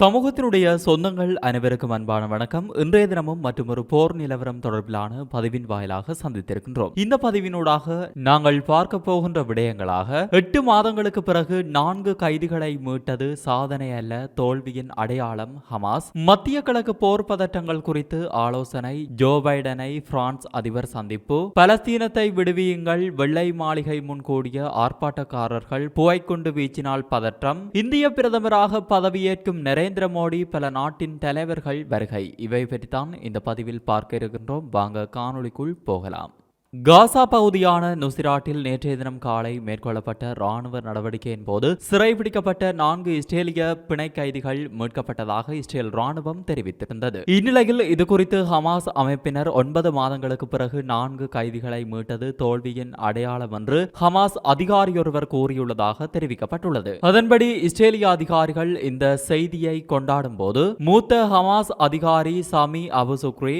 சமூகத்தினுடைய சொந்தங்கள் அனைவருக்கும் அன்பான வணக்கம். இன்றைய தினமும் மற்றும் ஒரு போர் நிலவரம் தொடர்பிலான பதிவின் வாயிலாக சந்தித்திருக்கின்றோம். இந்த பதிவினூடாக நாங்கள் பார்க்க போகின்ற விடயங்களாக எட்டு மாதங்களுக்கு பிறகு நான்கு கைதிகளை மீட்டது சாதனை அல்ல தோல்வியின் அடையாளம் ஹமாஸ். மத்திய கிழக்கு போர் பதட்டங்கள் குறித்து ஆலோசனை ஜோ பைடனை பிரான்ஸ் அதிபர் சந்திப்பு. பலஸ்தீனத்தை விடுவியுங்கள் வெள்ளை மாளிகை முன் கூடிய ஆர்ப்பாட்டக்காரர்கள் புகைக்குண்டு வீச்சினால் பதற்றம். இந்திய பிரதமராக பதவியேற்கும் நரேந்திர மோடி பல நாட்டின் தலைவர்கள் வருகை. இவை பற்றித்தான் இந்த பதிவில் பார்க்க இருக்கின்றோம். வாங்க காணொளிக்குள் போகலாம். காசா பகுதியான நுசிராட்டில் நேற்றைய தினம் காலை மேற்கொள்ளப்பட்ட ராணுவ நடவடிக்கையின் போது சிறைபிடிக்கப்பட்ட நான்கு இஸ்ரேலிய பிணை கைதிகள் மீட்கப்பட்டதாக இஸ்ரேல் ராணுவம் தெரிவித்திருந்தது. இந்நிலையில் இது குறித்து ஹமாஸ் அமைப்பினர் ஒன்பது மாதங்களுக்கு பிறகு நான்கு கைதிகளை மீட்டது தோல்வியின் அடையாளம் என்று ஹமாஸ் அதிகாரியொருவர் கூறியுள்ளதாக தெரிவிக்கப்பட்டுள்ளது. அதன்படி இஸ்ரேலிய அதிகாரிகள் இந்த செய்தியை கொண்டாடும் போது மூத்த ஹமாஸ் அதிகாரி சாமி அபு சுக்ரி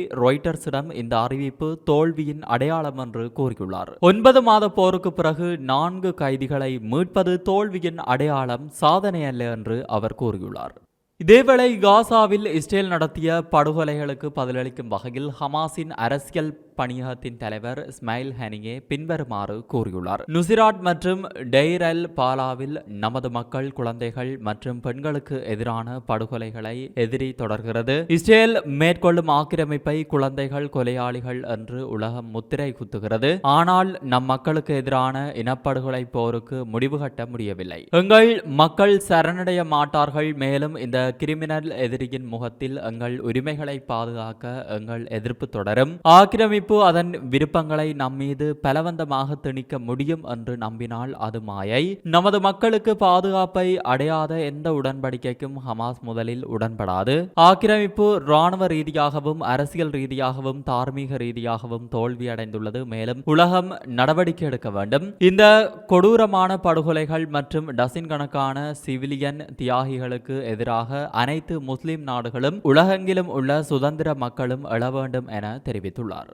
இந்த அறிவிப்பு தோல்வியின் அடையாளம் என்று கூறியுள்ளார் ஒன்பது மாத போருக்கு பிறகு நான்கு கைதிகளை மீட்பது தோல்வியின் அடையாளம் சாதனை அல்ல என்று அவர் கூறியுள்ளார். இதேவேளை காசாவில் இஸ்ரேல் நடத்திய படுகொலைகளுக்கு பதிலளிக்கும் வகையில் ஹமாஸின் அரசியல் பணியகத்தின் தலைவர் ஸ்மைல் ஹனியே பின்வருமாறு கூறியுள்ளார். நுசிராட் மற்றும் டெய்ர் அல் பாலாவில் நமது மக்கள் குழந்தைகள் மற்றும் பெண்களுக்கு எதிரான படுகொலைகளை எதிரி தொடர்கிறது. இஸ்ரேல் மேற்கொள்ளும் ஆக்கிரமிப்பை குழந்தைகள் கொலையாளிகள் என்று உலகம் முத்திரை குத்துகிறது. ஆனால் நம் மக்களுக்கு எதிரான இனப்படுகொலை போருக்கு முடிவு கட்ட முடியவில்லை. எங்கள் மக்கள் சரணடைய மாட்டார்கள் மேலும் இந்த கிரிமினல் எதிரியின் முகத்தில் எங்கள் உரிமைகளை பாதுகாக்க எங்கள் எதிர்ப்பு தொடரும். ஆக்கிரமிப்பு அதன் விருப்பங்களை நம் மீது பலவந்தமாக திணிக்க முடியும் என்று நம்பினால் அது மாயை. நமது மக்களுக்கு பாதுகாப்பை அடையாத எந்த உடன்படிக்கைக்கும் ஹமாஸ் முதலில் உடன்படாது. ஆக்கிரமிப்பு இராணுவ ரீதியாகவும் அரசியல் ரீதியாகவும் தார்மீக ரீதியாகவும் தோல்வியடைந்துள்ளது. மேலும் உலகம் நடவடிக்கை எடுக்க வேண்டும். இந்த கொடூரமான படுகொலைகள் மற்றும் டசின் கணக்கான சிவிலியன் தியாகிகளுக்கு எதிராக அனைத்து முஸ்லிம் நாடுகளும் உலகெங்கிலும் உள்ள சுதந்திர மக்களும் எழ வேண்டும் என தெரிவித்துள்ளார்.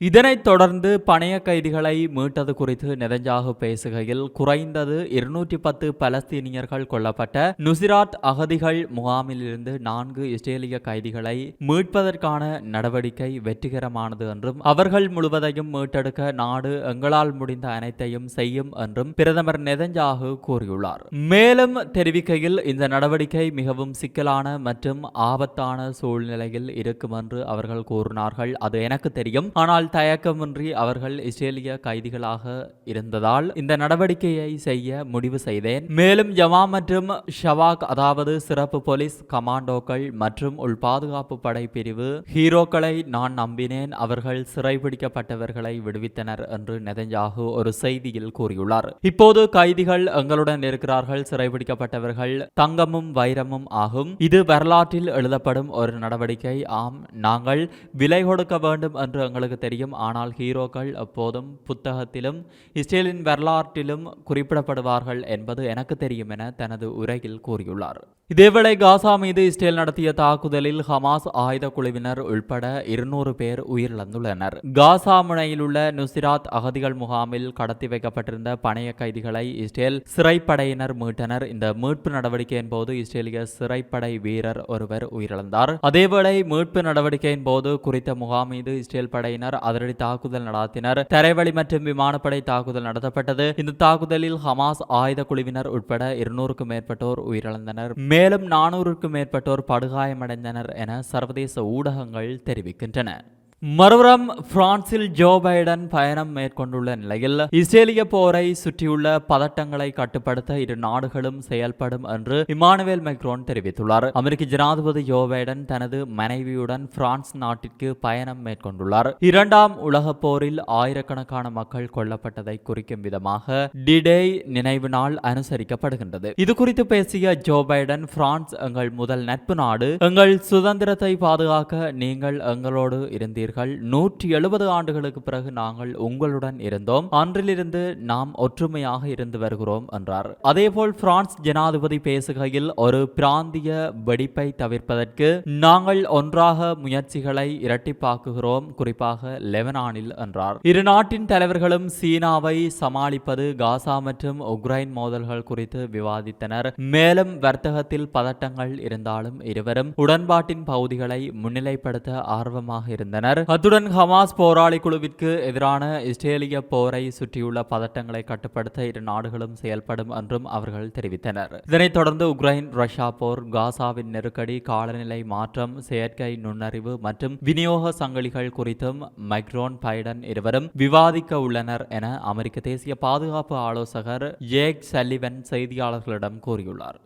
இதனைத் தொடர்ந்து பணைய கைதிகளை மீட்டது குறித்து நெதஞ்சாகு பேசுகையில் குறைந்தது இருநூற்றி பத்து பலஸ்தீனியர்கள் கொல்லப்பட்ட நுசிராத் அகதிகள் முகாமிலிருந்து நான்கு இஸ்ரேலிய கைதிகளை மீட்பதற்கான நடவடிக்கை வெற்றிகரமானது என்றும் அவர்கள் முழுவதையும் மீட்டெடுக்க நாடு எங்களால் முடிந்த அனைத்தையும் செய்யும் என்றும் பிரதமர் நெதஞ்சாகு கூறியுள்ளார். மேலும் தெரிவிக்கையில் இந்த நடவடிக்கை மிகவும் சிக்கலான மற்றும் ஆபத்தான சூழ்நிலையில் இருக்கும் என்று அவர்கள் கூறினார்கள். அது எனக்கு தெரியும். ஆனால் தயக்கமின்றி அவர்கள் இஸ்ரேலிய கைதிகளாக இருந்ததால் இந்த நடவடிக்கையை செய்ய முடிவு செய்தேன். மேலும் ஜமா மற்றும் ஷவாக் அதாவது சிறப்பு போலீஸ் கமாண்டோக்கள் மற்றும் உள் பாதுகாப்பு படை பிரிவு ஹீரோக்களை நான் நம்பினேன். அவர்கள் சிறைபிடிக்கப்பட்டவர்களை விடுவித்தனர் என்று நெதஞ்சாகு ஒரு செய்தியில் கூறியுள்ளார். இப்போது கைதிகள் எங்களுடன் இருக்கிறார்கள் சிறைபிடிக்கப்பட்டவர்கள் தங்கமும் வைரமும் ஆகும். இது வரலாற்றில் எழுதப்படும் ஒரு நடவடிக்கை. ஆம் நாங்கள் விலை கொடுக்க வேண்டும் என்று எங்களுக்கு தெரியும். ஆனால் ஹீரோக்கள் எப்போதும் புத்தகத்திலும் இஸ்ரேலின் வரலாற்றிலும் குறிப்பிடப்படுவார்கள் என்பது எனக்கு தெரியும் என தனது உரையில் கூறியுள்ளார். இதேவேளை காசா மீது இஸ்ரேல் நடத்திய தாக்குதலில் ஹமாஸ் ஆயுத குழுவினர் உள்பட இருநூறு பேர் உயிரிழந்துள்ளனர். காசா முனையில் உள்ள நுசிராத் அகதிகள் முகாமில் கடத்தி வைக்கப்பட்டிருந்த பணைய கைதிகளை இஸ்ரேல் சிறைப்படையினர் மீட்டனர். இந்த மீட்பு நடவடிக்கையின் போது இஸ்ரேலிய சிறைப்படை வீரர் ஒருவர் உயிரிழந்தார். அதேவேளை மீட்பு நடவடிக்கையின் போது குறித்த முகாம் மீது இஸ்ரேல் படையினர் அதிரடி தாக்குதல் நடாத்தினர். தரைவழி மற்றும் விமானப்படை தாக்குதல் நடத்தப்பட்டது. இந்த தாக்குதலில் ஹமாஸ் ஆயுத குழுவினர் உட்பட இருநூறுக்கும் மேற்பட்டோர் உயிரிழந்தனர். மேலும் நானூறுக்கும் மேற்பட்டோர் படுகாயமடைந்தனர் என சர்வதேச ஊடகங்கள் தெரிவிக்கின்றன. மறுபுறம் பிரான்சில் ஜோ பைடன் பயணம் மேற்கொண்டுள்ள நிலையில் இஸ்ரேலிய போரை சுற்றியுள்ள பதட்டங்களை கட்டுப்படுத்த இரு நாடுகளும் செயல்படும் என்று இமானுவேல் மெக்ரோன் தெரிவித்துள்ளார். அமெரிக்க ஜனாதிபதி ஜோ பைடன் தனது மனைவியுடன் பிரான்ஸ் நாட்டிற்கு பயணம் மேற்கொண்டுள்ளார். இரண்டாம் உலக போரில் ஆயிரக்கணக்கான மக்கள் கொல்லப்பட்டதை குறிக்கும் விதமாக டிடே நினைவு நாள் அனுசரிக்கப்படுகின்றது. இது குறித்து பேசிய ஜோ பைடன் பிரான்ஸ் எங்கள் முதல் நட்பு நாடு. எங்கள் சுதந்திரத்தை பாதுகாக்க நீங்கள் எங்களோடு இருந்தீர்கள் கூறுகிறீர்கள் நூற்றி எழுபது ஆண்டுகளுக்கு பிறகு நாங்கள் உங்களுடன் இருந்தோம். அன்றிலிருந்து நாம் ஒற்றுமையாக இருந்து வருகிறோம் என்றார். அதேபோல் பிரான்ஸ் ஜனாதிபதி பேசுகையில் ஒரு பிராந்திய வெடிப்பை தவிர்ப்பதற்கு நாங்கள் ஒன்றாக முயற்சிகளை இரட்டிப்பாக்குகிறோம் குறிப்பாக லெபனானில் என்றார். இரு நாட்டின் தலைவர்களும் சீனாவை சமாளிப்பது காசா மற்றும் உக்ரைன் மோதல்கள் குறித்து விவாதித்தனர். மேலும் வர்த்தகத்தில் பதட்டங்கள் இருந்தாலும் இருவரும் உடன்பாட்டின் பகுதிகளை முன்னிலைப்படுத்த ஆர்வமாக இருந்தனர். அத்துடன் ஹமாஸ் போராளி குழுவிற்கு எதிரான இஸ்ரேலிய போரை சுற்றியுள்ள பதட்டங்களை கட்டுப்படுத்த இரு நாடுகளும் செயல்படும் என்றும் அவர்கள் தெரிவித்தனர். இதனைத் தொடர்ந்து உக்ரைன் ரஷ்யா போர் காசாவின் நெருக்கடி காலநிலை மாற்றம் செயற்கை நுண்ணறிவு மற்றும் விநியோக சங்கிலிகள் குறித்தும் மைக்ரோன் பைடன் இருவரும் விவாதிக்க உள்ளனர் என அமெரிக்க தேசிய பாதுகாப்பு ஆலோசகர் ஜேக் சல்லிவன் செய்தியாளர்களிடம் கூறியுள்ளார்.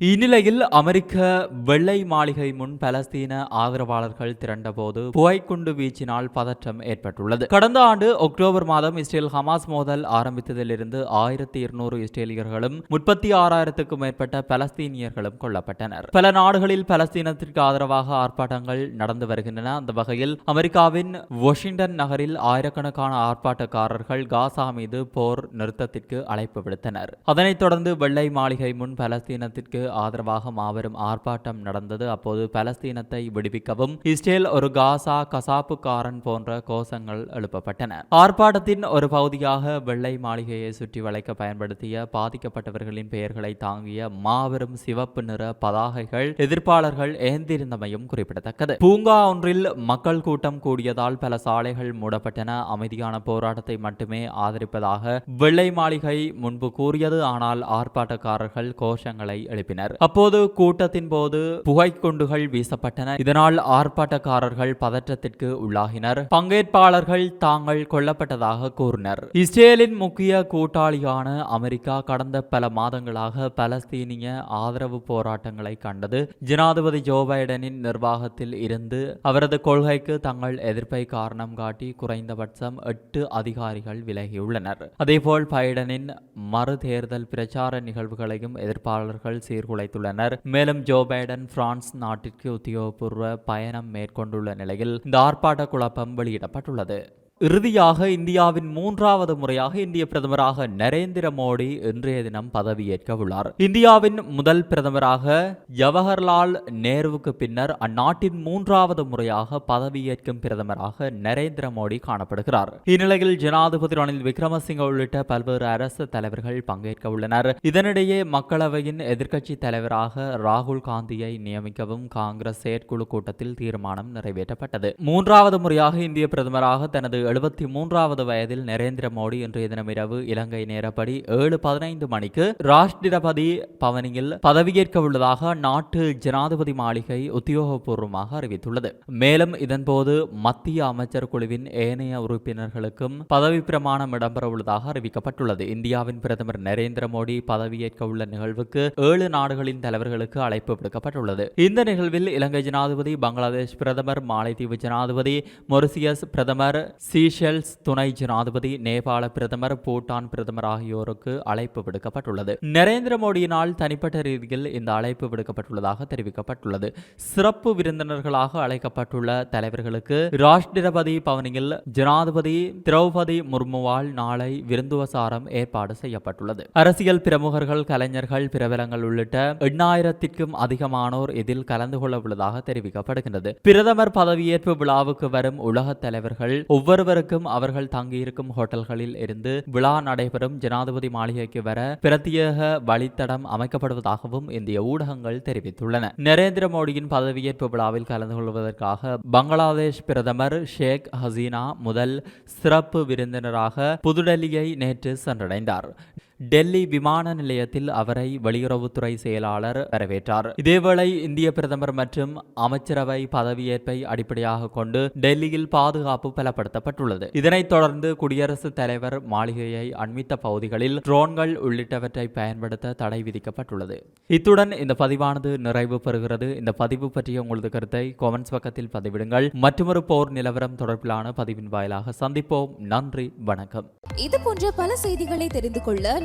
இந்நிலையில் அமெரிக்க வெள்ளை மாளிகை முன் பலஸ்தீன ஆதரவாளர்கள் திரண்டபோது புகைக்குண்டு வீச்சினால் பதற்றம் ஏற்பட்டுள்ளது. கடந்த ஆண்டு அக்டோபர் மாதம் இஸ்ரேல் ஹமாஸ் மோதல் ஆரம்பித்ததிலிருந்து ஆயிரத்தி இருநூறு இஸ்ரேலியர்களும் முப்பத்தி ஆறாயிரத்துக்கும் மேற்பட்ட பலஸ்தீனியர்களும் கொல்லப்பட்டனர். பல நாடுகளில் பலஸ்தீனத்திற்கு ஆதரவாக ஆர்ப்பாட்டங்கள் நடந்து வருகின்றன. அந்த வகையில் அமெரிக்காவின் வாஷிங்டன் நகரில் ஆயிரக்கணக்கான ஆர்ப்பாட்டக்காரர்கள் காசா மீது போர் நிறுத்தத்திற்கு அழைப்பு விடுத்தனர். அதனைத் தொடர்ந்து வெள்ளை மாளிகை முன் பலஸ்தீனத்திற்கு ஆதரவாக மாபெரும் ஆர்ப்பாட்டம் நடந்தது. அப்போது பலஸ்தீனத்தை விடுவிக்கவும் இஸ்ரேல் ஒரு காசா கசாப்புக்காரன் போன்ற கோஷங்கள் எழுப்பப்பட்டன. ஆர்ப்பாட்டத்தின் ஒரு பகுதியாக வெள்ளை மாளிகையை சுற்றி வளைக்க பயன்படுத்திய பாதிக்கப்பட்டவர்களின் பெயர்களை தாங்கிய மாபெரும் சிவப்பு நிற பதாகைகள் எதிர்ப்பாளர்கள் ஏந்திருந்தமையும் குறிப்பிடத்தக்கது. பூங்கா ஒன்றில் மக்கள் கூட்டம் கூடியதால் பல சாலைகள் மூடப்பட்டன. அமைதியான போராட்டத்தை மட்டுமே ஆதரிப்பதாக வெள்ளை மாளிகை முன்பு கூறியது. ஆனால் ஆர்ப்பாட்டக்காரர்கள் கோஷங்களை எழுப்பினர். அப்போது கூட்டத்தின் போது புகைக்குண்டுகள் வீசப்பட்டன. இதனால் ஆர்ப்பாட்டக்காரர்கள் பதற்றத்திற்கு உள்ளாகினர். பங்கேற்பாளர்கள் தாங்கள் கொல்லப்பட்டதாக கூறினர். இஸ்ரேலின் முக்கிய கூட்டாளியான அமெரிக்கா கடந்த பல மாதங்களாக பலஸ்தீனிய ஆதரவு போராட்டங்களை கண்டது. ஜனாதிபதி ஜோ பைடனின் நிர்வாகத்தில் இருந்து அவரது கொள்கைக்கு தங்கள் எதிர்ப்பை காரணம் காட்டி குறைந்தபட்சம் எட்டு அதிகாரிகள் விலகியுள்ளனர். அதேபோல் பைடனின் மறு தேர்தல் பிரச்சார நிகழ்வுகளையும் எதிர்ப்பாளர்கள் சீர்குலைத்துள்ளனர் மேலும் ஜோ பைடன் பிரான்ஸ் நாட்டிற்கு உத்தியோகபூர்வ பயணம் மேற்கொண்டுள்ள நிலையில் இந்த ஆர்ப்பாட்ட குழப்பம் வெளியிடப்பட்டுள்ளது. இறுதியாக இந்தியாவின் மூன்றாவது முறையாக இந்திய பிரதமராக நரேந்திர மோடி இன்றைய தினம் பதவியேற்க உள்ளார் இந்தியாவின் முதல் பிரதமராக ஜவஹர்லால் நேருவுக்கு பின்னர் அந்நாட்டின் மூன்றாவது முறையாக பதவியேற்கும் பிரதமராக நரேந்திர மோடி காணப்படுகிறார். இந்நிலையில் ஜனாதிபதி ரணில் விக்ரமசிங்க உள்ளிட்ட பல்வேறு அரசு தலைவர்கள் பங்கேற்க உள்ளனர். இதனிடையே மக்களவையின் எதிர்க்கட்சி தலைவராக ராகுல் காந்தியை நியமிக்கவும் காங்கிரஸ் செயற்குழு கூட்டத்தில் தீர்மானம் நிறைவேற்றப்பட்டது. மூன்றாவது முறையாக இந்திய பிரதமராக தனது எழுபத்தி மூன்றாவது வயதில் நரேந்திர மோடி இன்றைய தினம் இரவு இலங்கை நேரப்படி ஏழு பதினைந்து மணிக்கு ராஷ்டிரபதி பவனியில் பதவியேற்க உள்ளதாக நாட்டு ஜனாதிபதி மாளிகை உத்தியோகபூர்வமாக அறிவித்துள்ளது. மேலும் இதன்போது மத்திய அமைச்சர் குழுவின் ஏனைய உறுப்பினர்களுக்கும் பதவி பிரமாணம் இடம்பெற உள்ளதாக அறிவிக்கப்பட்டுள்ளது. இந்தியாவின் பிரதமர் நரேந்திர மோடி பதவியேற்க உள்ள நிகழ்வுக்கு ஏழு நாடுகளின் தலைவர்களுக்கு அழைப்பு விடுக்கப்பட்டுள்ளது. இந்த நிகழ்வில் இலங்கை ஜனாதிபதி பங்களாதேஷ் பிரதமர் மாலைத்தீவு ஜனாதிபதி மொரிசியஸ் பிரதமர் சீஷெல்ஸ் துணை ஜனாதிபதி நேபாள பிரதமர் பூட்டான் பிரதமர் ஆகியோருக்கு அழைப்பு விடுக்கப்பட்டுள்ளது. நரேந்திர மோடியினால் தனிப்பட்ட ரீதியில் இந்த அழைப்பு விடுக்கப்பட்டுள்ளதாக தெரிவிக்கப்பட்டுள்ளது. சிறப்பு விருந்தினர்களாக அழைக்கப்பட்டுள்ள தலைவர்களுக்கு ராஷ்டிரபதி பவனியில் ஜனாதிபதி திரௌபதி முர்முவால் நாளை விருந்துவசாரம் ஏற்பாடு செய்யப்பட்டுள்ளது. அரசியல் பிரமுகர்கள் கலைஞர்கள் பிரபலங்கள் உள்ளிட்ட எண்ணாயிரத்திற்கும் அதிகமானோர் இதில் கலந்து கொள்ள உள்ளதாக தெரிவிக்கப்படுகின்றது. பிரதமர் பதவியேற்பு விழாவுக்கு வரும் உலக தலைவர்கள் ஒவ்வொரு இருவருக்கும் அவர்கள் தங்கியிருக்கும் ஹோட்டல்களில் இருந்து விழா நடைபெறும் ஜனாதிபதி மாளிகைக்கு வர பிரத்யேக வழித்தடம் அமைக்கப்படுவதாகவும் இந்திய ஊடகங்கள் தெரிவித்துள்ளன. நரேந்திர மோடியின் பதவியேற்பு விழாவில் கலந்து கொள்வதற்காக பங்களாதேஷ் பிரதமர் ஷேக் ஹசீனா முதல் சிறப்பு விருந்தினராக புதுடெல்லியை நேற்று சென்றடைந்தார். டெல்லி விமான நிலையத்தில் அவரை வெளியுறவுத்துறை செயலாளர் வரவேற்றார். இதேவேளை இந்திய பிரதமர் மற்றும் அமைச்சரவை பதவியேற்பை அடிப்படையாக கொண்டு டெல்லியில் பாதுகாப்பு பலப்படுத்தப்பட்டுள்ளது. இதனைத் தொடர்ந்து குடியரசுத் தலைவர் மாளிகையை அண்மித்த பகுதிகளில் ட்ரோன்கள் உள்ளிட்டவற்றை பயன்படுத்த தடை விதிக்கப்பட்டுள்ளது. இத்துடன் இந்த பதிவானது நிறைவு பெறுகிறது. இந்த பதிவு பற்றிய உங்களது கருத்தை கொமெண்ட்ஸ் பக்கத்தில் பதிவிடுங்கள். மற்றொரு போர் நிலவரம் தொடர்பிலான பதிவின் வாயிலாக சந்திப்போம். நன்றி வணக்கம். இது போன்ற பல செய்திகளை தெரிந்து கொள்ள